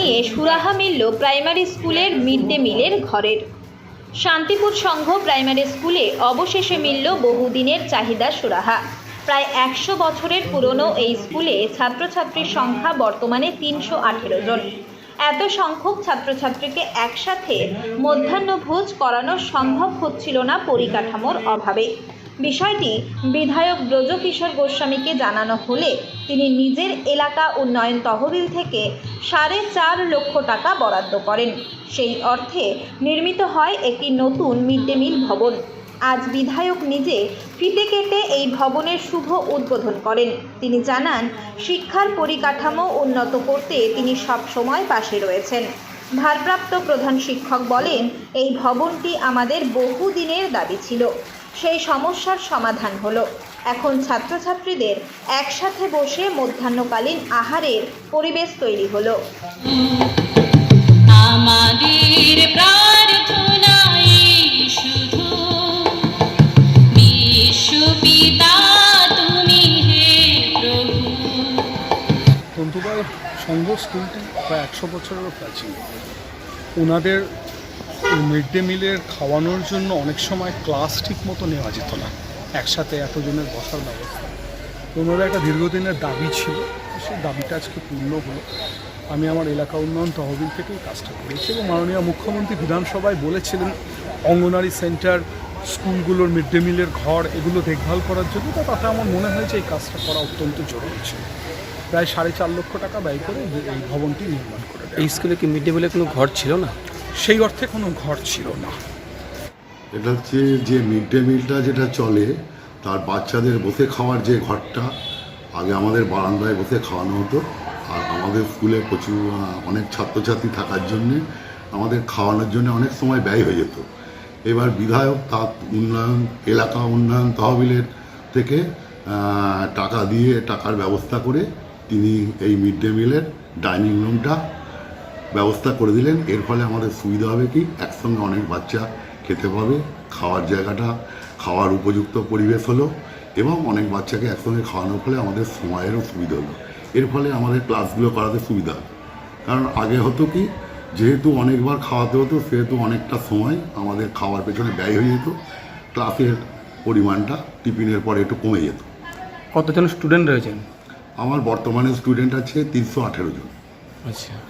জানিয়ে সুরাহা মিলল প্রাইমারি স্কুলের মিড ডে মিলের ঘরের। শান্তিপুর সংঘ প্রাইমারি স্কুলে অবশেষে মিলল বহুদিনের চাহিদা সুরাহা। প্রায় একশো বছরের পুরনো এই স্কুলে ছাত্রছাত্রীর সংখ্যা বর্তমানে তিনশো আঠেরো জন। এত সংখ্যক ছাত্রছাত্রীকে একসাথে মধ্যাহ্নভোজ করানো সম্ভব হচ্ছিল না পরিকাঠামোর অভাবে। বিষয়টি বিধায়ক ব্রজকিশোর গোস্বামীকে জানানো হলে তিনি নিজের এলাকা উন্নয়ন তহবিল থেকে সাড়ে চার লক্ষ টাকা বরাদ্দ করেন। সেই অর্থে নির্মিত হয় একটি নতুন মিড ডে মিল ভবন। আজ বিধায়ক নিজে ফিতে কেটে এই ভবনের শুভ উদ্বোধন করেন। তিনি জানান, শিক্ষার পরিকাঠামো উন্নত করতে তিনি সব সময় পাশে রয়েছেন। ভারপ্রাপ্ত প্রধান শিক্ষক বলেন, এই ভবনটি আমাদের বহুদিনের দাবি ছিল। সেই সমস্যার সমাধান হলো। এখন ছাত্রছাত্রীদের একসাথে বসে মধ্যাহ্নকালীন আহারের পরিবেশ তৈরি হলো। আমাদের প্রার্থনাই শুধু বিশ্বপিতা তুমি হে প্রভু। তন্তুবাই সংঘ স্কুলটি প্রায় একশো বছরেরও প্রাচীন। ওনাদের মিড ডে মিলের খাওয়ানোর জন্য অনেক সময় ক্লাস ঠিক মতো নেওয়া যেত না। একসাথে এতজনের বসার ব্যবস্থা। তো ওনাদের একটা দীর্ঘদিনের দাবি ছিল সেই দাবিটা আজকে পূর্ণ হলো। আমি আমার এলাকা উন্নয়ন তহবিল থেকেই কাজটা করেছি এবং মাননীয় মুখ্যমন্ত্রী বিধানসভায় বলেছিলেন অঙ্গনারী সেন্টার স্কুলগুলোর মিড ডে মিলের ঘর এগুলো দেখভাল করার জন্য। তো তাতে আমার মনে হয়েছে এই কাজটা করা অত্যন্ত জরুরি ছিল। প্রায় সাড়ে চার লক্ষ টাকা ব্যয় করে এই ভবনটি নির্মাণ করে এই স্কুলে কি মিড ডে মিলের কোনো ঘর ছিল না? সেই অর্থে কোনো ঘর ছিল না। এটা হচ্ছে যে মিড ডে মিলটা যেটা চলে, তার বাচ্চাদের বসে খাওয়ার যে ঘরটা, আগে আমাদের বারান্দায় বসে খাওয়ানো হতো। আর আমাদের স্কুলে প্রচুর অনেক ছাত্রছাত্রী থাকার জন্যে আমাদের খাওয়ানোর জন্য অনেক সময় ব্যয় হয়ে যেত। এবার বিধায়ক তার উন্নয়ন, এলাকা উন্নয়ন তহবিলের থেকে টাকা দিয়ে টাকার ব্যবস্থা করে তিনি এই মিড ডে মিলের ডাইনিং রুমটা ব্যবস্থা করে দিলেন। এর ফলে আমাদের সুবিধা হবে কি? একসঙ্গে অনেক বাচ্চা খেতে পাবে খাওয়ার জায়গাটা খাওয়ার উপযুক্ত পরিবেশ হলো এবং অনেক বাচ্চাকে একসঙ্গে খাওয়ানোর ফলে আমাদের সময়েরও সুবিধা হলো। এর ফলে আমাদের ক্লাসগুলো করাতে সুবিধা। কারণ আগে হতো কি যেহেতু অনেকবার খাওয়াতে হতো সেহেতু অনেকটা সময় আমাদের খাওয়ার পেছনে ব্যয় হয়ে যেত। ক্লাসের পরিমাণটা টিফিনের পরে একটু কমে যেত। কতজন স্টুডেন্ট রয়েছেন? আমার বর্তমানে স্টুডেন্ট আছে তিনশো আঠেরো জন। আচ্ছা।